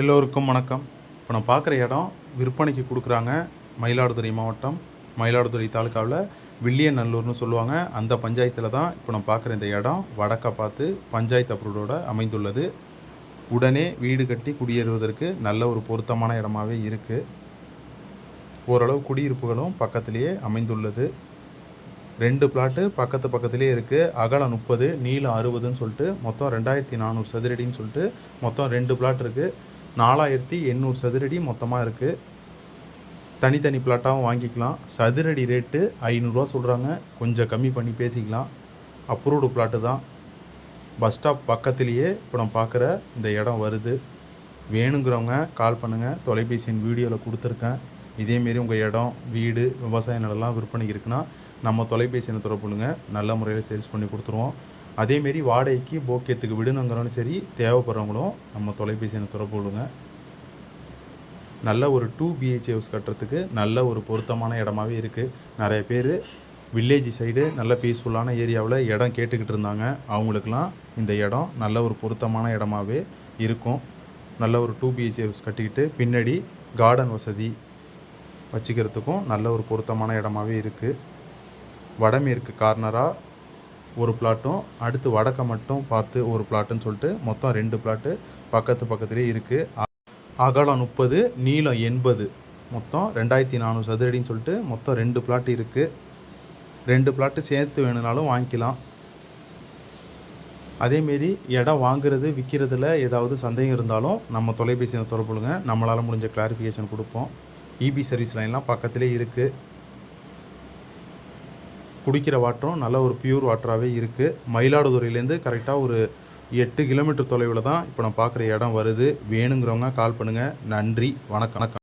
எல்லோருக்கும் வணக்கம். இப்போ நான் பார்க்குற இடம் விற்பனைக்கு கொடுக்குறாங்க மயிலாடுதுறை மாவட்டம் மயிலாடுதுறை தாலுக்காவில் வில்லியநல்லூர்னு சொல்லுவாங்க. அந்த பஞ்சாயத்தில் தான் இப்போ நான் பார்க்குற இந்த இடம். வடக்க பார்த்து பஞ்சாயத்து அப்ரூவோட அமைந்துள்ளது. உடனே வீடு கட்டி குடியேறுவதற்கு நல்ல ஒரு பொருத்தமான இடமாவே இருக்குது ஓரளவு குடியிருப்புகளும் பக்கத்திலேயே அமைந்துள்ளது. ரெண்டு பிளாட்டு பக்கத்து பக்கத்துலேயே இருக்குது அகலம் முப்பது நீளம் அறுபதுன்னு சொல்லிட்டு மொத்தம் ரெண்டாயிரத்தி நானூறு சதுரடின்னு சொல்லிட்டு மொத்தம் ரெண்டு பிளாட் இருக்குது நாலாயிரத்தி எண்ணூறு சதுரடி மொத்தமாக இருக்குது தனித்தனி பிளாட்டாகவும் வாங்கிக்கலாம். சதுரடி ரேட்டு ஐநூறுரூவா சொல்கிறாங்க கொஞ்சம் கம்மி பண்ணி பேசிக்கலாம். அப்ரூவ்டு பிளாட்டு தான். பஸ் ஸ்டாப் பக்கத்துலேயே இப்போ நான் பார்க்குற இந்த இடம் வருது. வேணுங்கிறவங்க கால் பண்ணுங்கள் தொலைபேசியின் வீடியோவில் கொடுத்துருக்கேன். இதேமாரி உங்கள் இடம் வீடு விவசாய நிலம்லாம் விற்பனைக்கு இருக்குன்னா நம்ம தொலைபேசி எண்ணை தொடர்புங்க நல்ல முறையில் சேல்ஸ் பண்ணி கொடுத்துருவோம். அதேமாரி வாடகைக்கு போக்கியத்துக்கு விடுனுங்கிறவங்களும் சரி தேவைப்படுறவங்களும் நம்ம தொலைபேசி எண்ணை தொடர்பு கொள்ளுங்க. நல்ல ஒரு டூ பிஹெச் ஹவுஸ் கட்டுறதுக்கு நல்ல ஒரு பொருத்தமான இடமாவே இருக்குது நிறைய பேர் வில்லேஜ் சைடு நல்ல பீஸ்ஃபுல்லான ஏரியாவில் இடம் கேட்டுக்கிட்டு இருந்தாங்க. அவங்களுக்கெல்லாம் இந்த இடம் நல்ல ஒரு பொருத்தமான இடமாவே இருக்கும். நல்ல ஒரு டூ பிஹெச் ஹவுஸ் கட்டிக்கிட்டு பின்னாடி கார்டன் வசதி வச்சுக்கிறதுக்கும் நல்ல ஒரு பொருத்தமான இடமாவே இருக்குது வடமேற்கு கார்னராக ஒரு பிளாட்டும் அடுத்து வடக்க மட்டும் பார்த்து ஒரு பிளாட்டுன்னு சொல்லிட்டு மொத்தம் ரெண்டு பிளாட்டு பக்கத்து பக்கத்துலேயே இருக்குது அகலம் முப்பது நீளம் எண்பது. மொத்தம் ரெண்டாயிரத்தி நானூறு சதுரடின்னு சொல்லிட்டு மொத்தம் ரெண்டு பிளாட் இருக்குது ரெண்டு பிளாட்டு சேர்த்து வேணும்னாலும் வாங்கிக்கலாம். அதேமாரி இடம் வாங்குறது விற்கிறதுல ஏதாவது சந்தேகம் இருந்தாலும் நம்ம தொலைபேசியில் தொடர்புங்க நம்மளால் முடிஞ்ச கிளாரிஃபிகேஷன் கொடுப்போம். இபி சர்வீஸ் லைன்லாம் பக்கத்துலேயே இருக்குது குடிக்கிற வாட்டரும் நல்ல ஒரு பியூர் வாட்டராகவே இருக்குது மயிலாடுதுறையிலேருந்து கரெக்டாக ஒரு எட்டு கிலோமீட்டர் தொலைவில் தான் இப்போ நான் பார்க்குற இடம் வருது. வேணுங்கிறவங்க கால் பண்ணுங்கள் நன்றி. வணக்கம் வணக்கம்.